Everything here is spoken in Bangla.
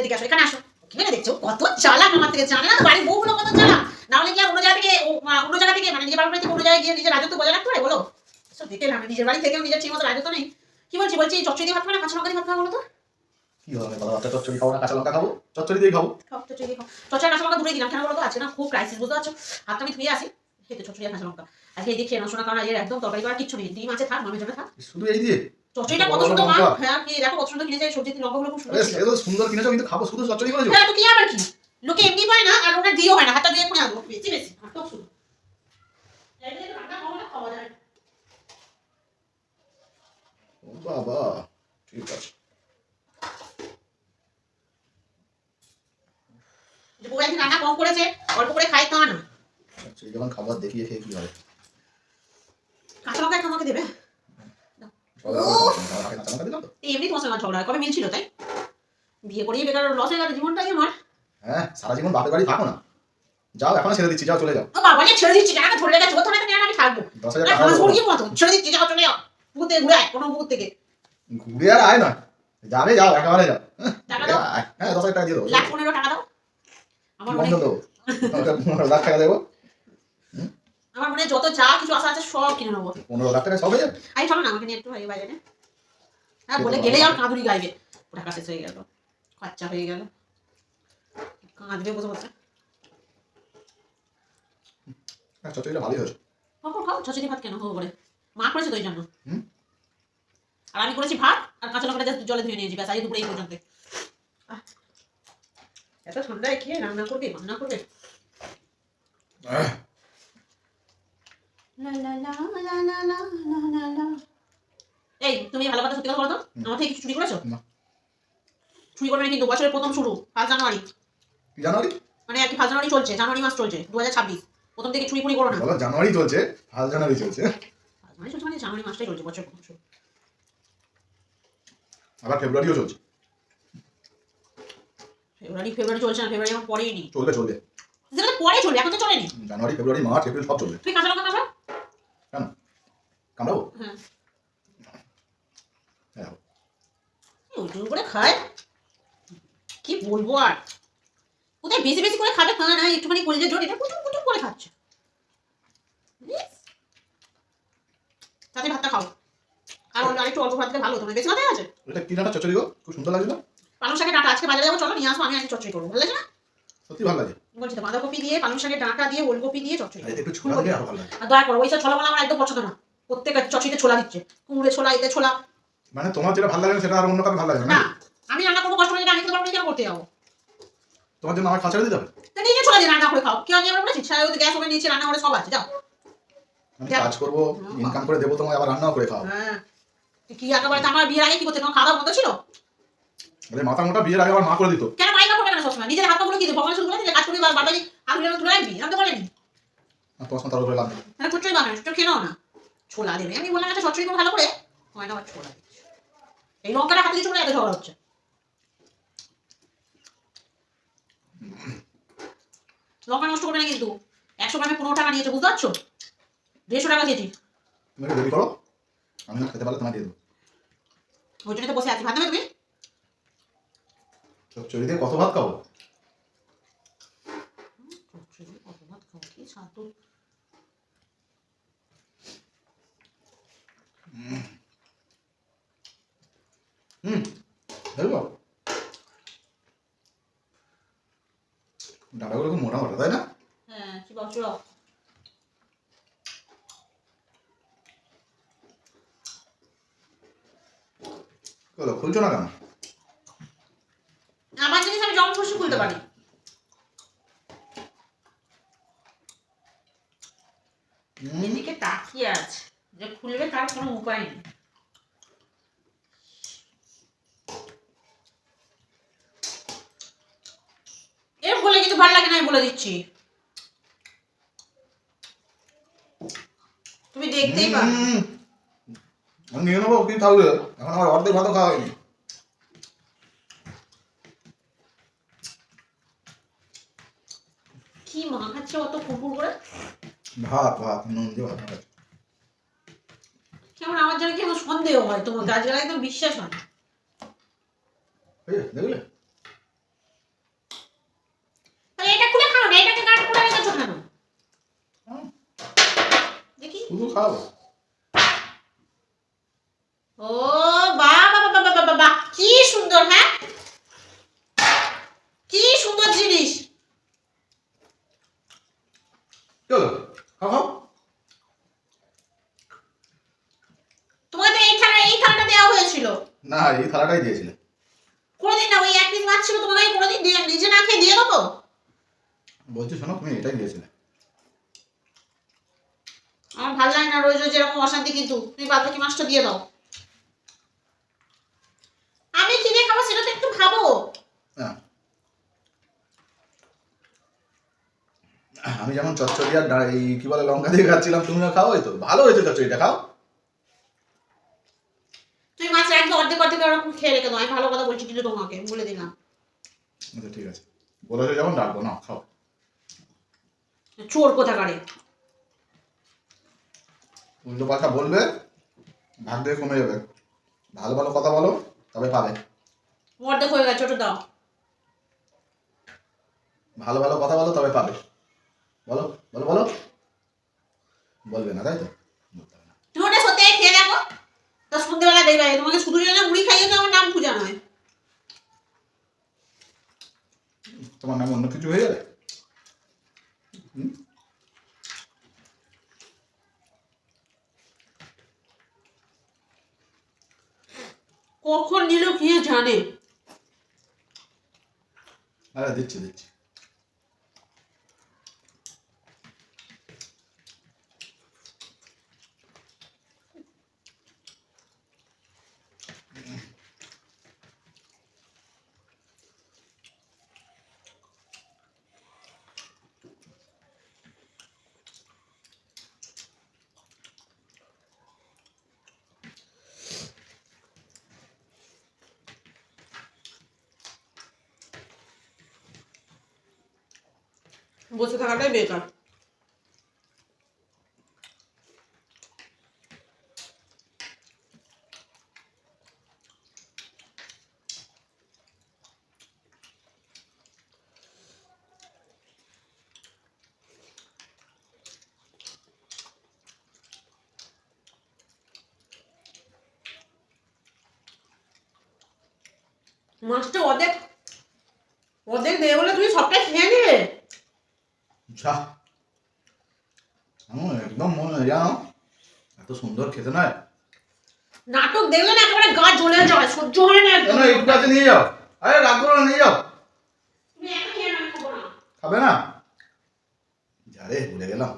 এদিকে আসো এখানে আসো। কি মেরে দেখছ? কত চালাক আমার থেকে জানে না বাড়ির বউগুলো কত চালাক? না হলে কি আর অন্য জায়গা থেকে অন্য জায়গা থেকে মানে নিজের বাড়ি থেকে অন্য জায়গায় গিয়ে নিজের রাজত্ব বজায় রাখতে পারে? বলো। সব দেখে না নিজের বাড়ি থেকেও নিজের ঠিক মতো রাজত্ব নেই। কি বলছি বলছি চচ্চড়ি দিয়ে ভাত খাবে না? কাঁচা লঙ্কা দিয়ে ভাত খাবে বলো তো? কি হবে? কথাবার্তা চচ্চড়ি খাব না কাঁচা লঙ্কা খাব? চচ্চড়ি দিয়ে খাব। চচ্চড়ি দিয়ে খাও। চচ্চড়ি কাঁচা লঙ্কা দূরে দিলাম। কেন বলো তো আছে না খুব ক্রাইসিস বুঝতে পারছ? হাতটা আমি ধুয়ে আসি। খেতে চচ্চড়ি আর কাঁচা লঙ্কা। আজকে খেয়ে শোনা কারণ আজকে একদম তরকারি করার কিচ্ছু নেই। ডিম আছে থাক মামের জন্য থাক। শুধু এই দিয়ে? চচ্চড়িটা কত সুন্দর মা? হ্যাঁ কি দেখো কত সুন্দর কিনেছে সবজি লঙ্কাগুলো খুব সুন্দর আরে ছিল। সে তো সুন্দর কিনেছো কিন্তু খাব শুধু চচ্চড়ি করেছ? হ্যাঁ তো কি আবার কি? লোকে এমনি পায় না আর হয় না হাতটা দিয়ে বেশি বেশি শুধু বাবা ঠিক আছে। বউ একদিন রান্না কম করেছে অল্প করে খাই তা না। যখন খাবার দেখিয়ে খেয়ে কি হবে? কাঁচা লঙ্কা আমাকে দেবে। এমনি তোমার সঙ্গে ঝগড়া। কবে মিলছিল তাই? বিয়ে করেই বেকার লস হয়ে গেল জীবনটাই আমার হ্যাঁ সারা জীবন বাপের বাড়ি থাকো না। যাও এখন ছেড়ে দিচ্ছি যাও চলে যাও। ও বাবা ছেড়ে দিচ্ছি ধরে আমি থাকব। দশ হাজার টাকা মতো। ছেড়ে দিচ্ছি যাও চলে যাও। থেকে ঘুরে আয় কোনো পুকুর থেকে। ঘুরে আর আয় না যাবে যাও একেবারে যাও। হ্যাঁ, টাকা দাও। হ্যাঁ দশ হাজার টাকা দিয়ে দেবো। লাখ পনেরো টাকা দাও। আমার বন্ধ দেবো। পনেরো লাখ টাকা দেবো। আমার মনে যত যা কিছু আশা আছে সব কিনে নেব। পনেরো লাখ টাকা সব হয়ে যাবে? আই চলো না আমাকে নিয়ে একটু হ্যাঁ বলে গেলে আর কাঁদুরি গাইবে। টাকা শেষ হয়ে গেল। খরচা হয়ে গেল। কাঁদবে বসে বসে। হ্যাঁ ভালোই হয়েছে। কখন খাও ছচি ভাত কেন? হব করে মা করেছে তো ওই জন্য। আর আমি করেছি ভাত আর কাঁচা লঙ্কাটা জলে ধুয়ে নিয়েছি ব্যাস আজ দুপুরে এই পর্যন্ত এত ঠান্ডায় খেয়ে রান্না করবে রান্না করবে? এই তুমি ভালো কথা সত্যি কথা বলো তো। আমার থেকে কিছু চুরি করেছ। চুরি করবে কিন্তু বছরের প্রথম শুরু ফার্স্ট জানুয়ারি। জানুয়ারি? মানে আর কি ফার্স্ট জানুয়ারি চলছে জানুয়ারি মাস চলছে দু হাজার ছাব্বিশ। প্রথম থেকে চুরি ফুরি করো না। জানুয়ারি চলছে ফার্স্ট জানুয়ারি চলছে। মানে চলছে মানে জানুয়ারি মাসটাই চলছে বছর প্রথম শুরু। আবার ফেব্রুয়ারিও চলছে। ফেব্রুয়ারি ফেব্রুয়ারি চলছে না ফেব্রুয়ারি এখন পরেই নি চলবে চলবে। পরে চলবে এখন তো চলেনি। জানুয়ারি ফেব্রুয়ারি মার্চ এপ্রিল সব চলবে। তুমি কাঁচা লঙ্কা কাঁচা কামড়াবো হ্যাঁ হ্যাঁ ওইটুকু করে খায় কি বলব আর? কোথায় বেশি বেশি করে খাবে না একটুখানি কলিজে জোর এটা কুটুম কুটুম করে খাচ্ছে। তাতে ভাতটা খাও। আর অল্প- আরেকটু অল্প ভাত দিলে ভালো তোমার বেশি ভাতে আছে? এটা কি নাটা চচ্চড়ি গো? খুব সুন্দর লাগছিল পালং শাকের ডাঁটা আজকে বাজারে যাব চলো নিয়ে আসব আমি আজকে চচ্চড়ি করব ভালো লাগে না? সত্যি ভালো লাগে। বলছি তো বাঁধাকপি দিয়ে পালং শাকের ডাঁটা দিয়ে ওলকপি দিয়ে চচ্চড়ি আর একটু ছোলা দিলে আরও ভালো লাগে। আর দয়া করো ওইসব ছোলা আমার একদম পছন্দ না। চচ্চড়িতে ছোলা দিচ্ছে। কুমড়ে ছোলা এতে ছোলা। মানে তোমার যেটা ভালো লাগে না সেটা আর অন্য কারও ভালো লাগে না না আমি রান্না করব কষ্ট করে আমি পারব না, কেন করতে যাব তোমার জন্য আমার খাঁচা দিতে হবে? তো নিজে চলে দিয়ে রান্না করে খাও। কেউ আমি আমরা বলেছি ছায়া গ্যাস ওভেন নিচে রান্না করে সব আছে যাও। আমি কাজ করব ইনকাম করে দেবো তোমায় আবার রান্নাও করে খাও হ্যাঁ। কি একেবারে তো আমার বিয়ের আগে কি করতে তোমার খাওয়া মতো ছিল? বলে মাথা মোটা বিয়ের আগে আমার মা করে দিত। কেন মাইকা করবে না সবসময়? নিজের হাত পাগুলো কি ভগবান শুরু করে দিলে কাজ করবি বারবারই হাত ধরে রাখবি আমি তো বলেনি আর তোমার সঙ্গে তার উপরে লাভ নেই। চচ্চড়ি বানাবে চচ্চড়ি খেয়ে নাও না। ছোলা দেবে। আমি বললাম একটা চচ্চড়ি করে ভালো করে? হয় না ছোলা এই লঙ্কাটা হাতে দিয়ে চলে এত ঝগড়া হচ্ছে? লঙ্কা নষ্ট করবে না কিন্তু। একশো গ্রামে পনেরো টাকা নিয়েছে বুঝতে পারছ? দেড়শো টাকা কেজি। দেরি করো আমি না খেতে পারলে তোমায় দিয়ে দেবো। ওই জন্য তো বসে আছি। ভাত দেবে তুমি? চচ্চড়ি দিয়ে কত ভাত খাব? চচ্চড়ি কত ভাত খাব? কি স্বাদ হুম দেখব। ডাটাগুলো খুব মোটা মোটা তাই না? হ্যাঁ বলো খুলছো না কেন? আমার জিনিস আমি যখন খুশি খুলতে পারি। এদিকে তাকিয়ে আছে। যে খুলবে তার কোনো উপায় নেই এর বলে কিন্তু ভালো লাগে না আমি বলে দিচ্ছি। তুমি দেখতেই পাবে। আমি নিয়ে নেব কি থাকবে? এখন আমার অর্ধেক ভাতও খাওয়া হয়নি। কি মা খাচ্ছে অত কুকুর করে? ভাত ভাত নুন দিয়ে ভাত কেমন আমার জন্য কেমন সন্দেহ হয়? তোমার গাছগুলো একদম বিশ্বাস হয় দেখলে এটাকে কাট করে রেখেছো কেন হুম, দেখি শুধু খাব ও বাবা বাবা বাবা বাবা কি সুন্দর হ্যাঁ? কি সুন্দর জিনিস। খাও খাও। তোমাকে তো এই থালা এই থালাটা দেওয়া হয়েছিল। না এই থালাটাই দিয়েছিলে কোনোদিন না ওই এক পিস মাছ ছিল তোমাকে আমি কোনোদিন দিয়ে নিজে না খেয়ে দিয়ে দেবো বলছি শোনো তুমি এটাই দিয়েছিলে আমার ভালো লাগে না রোজ রোজ এরকম অশান্তি কিন্তু। তুমি বাদ বাকি মাছটা দিয়ে দাও। আমি কি দিয়ে খাব সেটা তো একটু ভাবো। হ্যাঁ। আমি যেমন চচ্চড়ি আর এই কি বলে লঙ্কা দিয়ে খাচ্ছিলাম তুমিও খাও এই তো। ভালো হয়েছে চচ্চড়িটা খাও। তুমি মাছ রাখবে অর্ধেক অর্ধেক ওরকম খেয়ে রেখে দাও। আমি ভালো কথা বলছি কিন্তু তোমাকে বলে দিলাম। আচ্ছা ঠিক আছে। বলেছ যেমন ডাকবো না খাও। চোর কোথাকারে। উল্টো পাল্টা বলবে ভাগ দিয়ে কমে যাবে। ভালো ভালো কথা বলো তবে পাবে। অর্ধেক হয়ে গেছে ওটা দাও। ভালো ভালো কথা বলো তবে পাবে। বলো বলো বলো। বলবে না তাই তো। তুমি ওটা সত্যি খেয়ে দেখো। তা সন্ধ্যেবেলা দেখবে তোমাকে শুধু মুড়ি খাইয়ে তো আমার নাম পূজা নয়। তোমার নাম অন্য কিছু হয়ে যাবে হুম? কখন নিল কে জানে? আরে দিচ্ছি দিচ্ছি। বসে থাকাটাই বেকার। মাছটা অর্ধেক অর্ধেক দেবে বলে তুমি সবটাই খেয়ে নিলে যা আমার একদম মনে হয় জানো এত সুন্দর খেতে নয় নাটক দেখলে না একেবারে গা জ্বলে যায় সহ্য হয় না একদম। একটু আছে নিয়ে যাও আরে রাগ করো না নিয়ে যাও খাব না। খাবে না যা রে ভুলে গেলাম